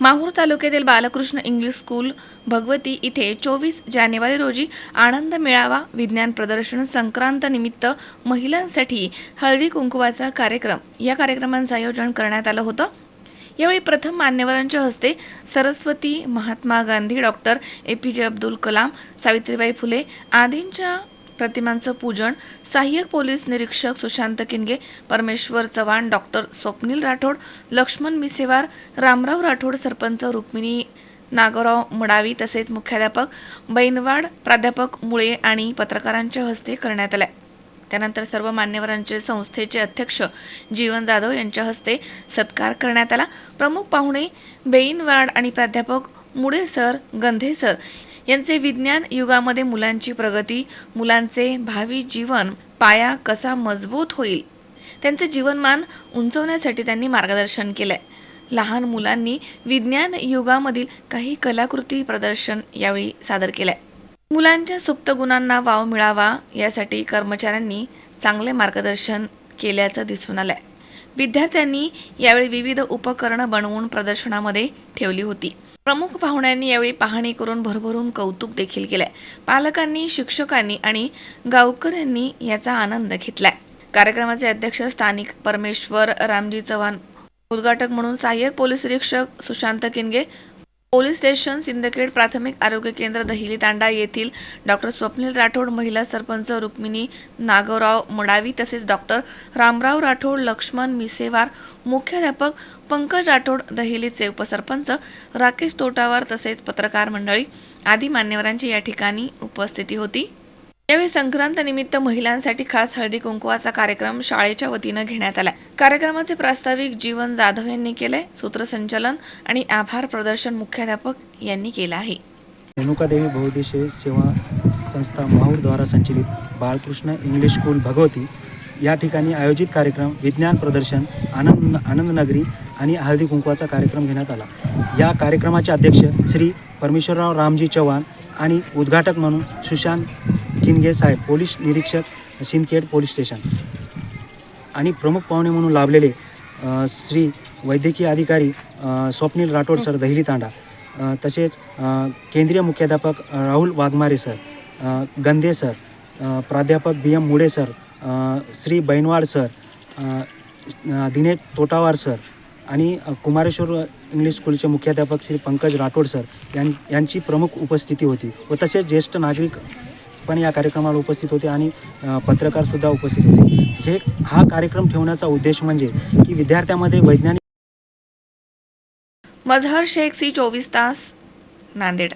माहूर तालुक्यातील Balkrishna English school Bhagwati इथे चोवीस जानेवारी रोजी आनंद मेळावा विज्ञान प्रदर्शन संक्रांत निमित्त महिलांसाठी हळदी कुंकुवाचा कार्यक्रम. या कार्यक्रमांचं आयोजन करण्यात आलं होतं. यावेळी प्रथम मान्यवरांच्या हस्ते Saraswati Mahatma Gandhi doctor A P J Abdul Kalam Savitribai Phule आदींच्या प्रतिमांचं पूजन सहाय्यक पोलीस निरीक्षक सुशांत किनगे परमेश्वर चव्हाण डॉक्टर स्वप्नील राठोड लक्ष्मण मिसेवार रामराव राठोड सरपंच रुक्मिणी नागोराव मडावी तसेच मुख्याध्यापक बैनवाड प्राध्यापक मुळे आणि पत्रकारांच्या हस्ते करण्यात आल्या. त्यानंतर सर्व मान्यवरांचे संस्थेचे अध्यक्ष जीवन जाधव यांच्या हस्ते सत्कार करण्यात आला. प्रमुख पाहुणे बेईनवाड आणि प्राध्यापक मुडे सर गंधे सर यांचे विज्ञान युगामध्ये मुलांची प्रगती मुलांचे भावी जीवन पाया कसा मजबूत होईल त्यांचे जीवनमान उंचवण्यासाठी त्यांनी मार्गदर्शन केलंय. लहान मुलांनी विज्ञान युगामधील काही कलाकृती प्रदर्शन यावेळी सादर केलंय. मुलांच्या सुप्त गुणांना वाव मिळावा यासाठी कर्मचाऱ्यांनी चांगले मार्गदर्शन केल्याचं दिसून आलंय. विद्यार्थ्यांनी यावेळी विविध उपकरणं बनवून प्रदर्शनामध्ये ठेवली होती. प्रमुख पाहुण्यांनी यावेळी पाहणी करून भरभरून कौतुक देखील केलंय. पालकांनी शिक्षकांनी आणि गावकऱ्यांनी याचा आनंद घेतलाय. कार्यक्रमाचे अध्यक्ष स्थानिक परमेश्वर रामजी चव्हाण उद्घाटक म्हणून सहाय्यक पोलीस निरीक्षक सुशांत किनगे पोलीस स्टेशन सिंदखेड प्राथमिक आरोग्य केंद्र दहिली तांडा येथील डॉक्टर स्वप्नील राठोड महिला सरपंच रुक्मिणी नागवराव मडावी तसेच डॉक्टर रामराव राठोड लक्ष्मण मिसेवार मुख्याध्यापक पंकज राठोड दहिलीचे उपसरपंच राकेश तोटावार तसेच पत्रकार मंडळी आदी मान्यवरांची या ठिकाणी उपस्थिती होती. यावेळी संक्रांत निमित्त महिलांसाठी खास हळदी कुंकवाचा कार्यक्रम शाळेच्या वतीनं घेण्यात आला कार्यक्रमाचे प्रास्ताविक जीवन जाधव यांनी केले सूत्रसंचालन आणि आभार प्रदर्शन मुख्याध्यापक यांनी केलं आहे. रेणुकादेवी बहुउद्देशीय सेवा संस्था माहूर द्वारा संचलित बाळकृष्ण इंग्लिश स्कूल भगवती या ठिकाणी आयोजित कार्यक्रम विज्ञान प्रदर्शन आनंद आनंदनगरी आणि हळदी कुंकवाचा कार्यक्रम घेण्यात आला. या कार्यक्रमाचे अध्यक्ष श्री परमेश्वरराव रामजी चव्हाण आणि उद्घाटक म्हणून सुशांत किनगे साहेब पोलीस निरीक्षक सिंदखेड पोलीस स्टेशन. आणि प्रमुख पाहुणे म्हणून लाभलेले श्री वैद्यकीय अधिकारी स्वप्नील राठोड सर दहिली तांडा. तसेच केंद्रीय मुख्याध्यापक राहुल वाघमारे सर गंदे सर प्राध्यापक B M Mude sir Shri Bainwad sir Dinesh Totawar sir आणि कुमारेश्वर इंग्लिश स्कूलचे मुख्याध्यापक श्री पंकज राठोड सर यां यांची प्रमुख उपस्थिती होती व तसेच ज्येष्ठ नागरिक पण या कार्यक्रमाला उपस्थित होते आणि पत्रकारसुद्धा उपस्थित होते. हे हा कार्यक्रम ठेवण्याचा उद्देश म्हणजे की विद्यार्थ्यामध्ये वैज्ञानिक मझहर शेख सी चोवीस तास नांदेड.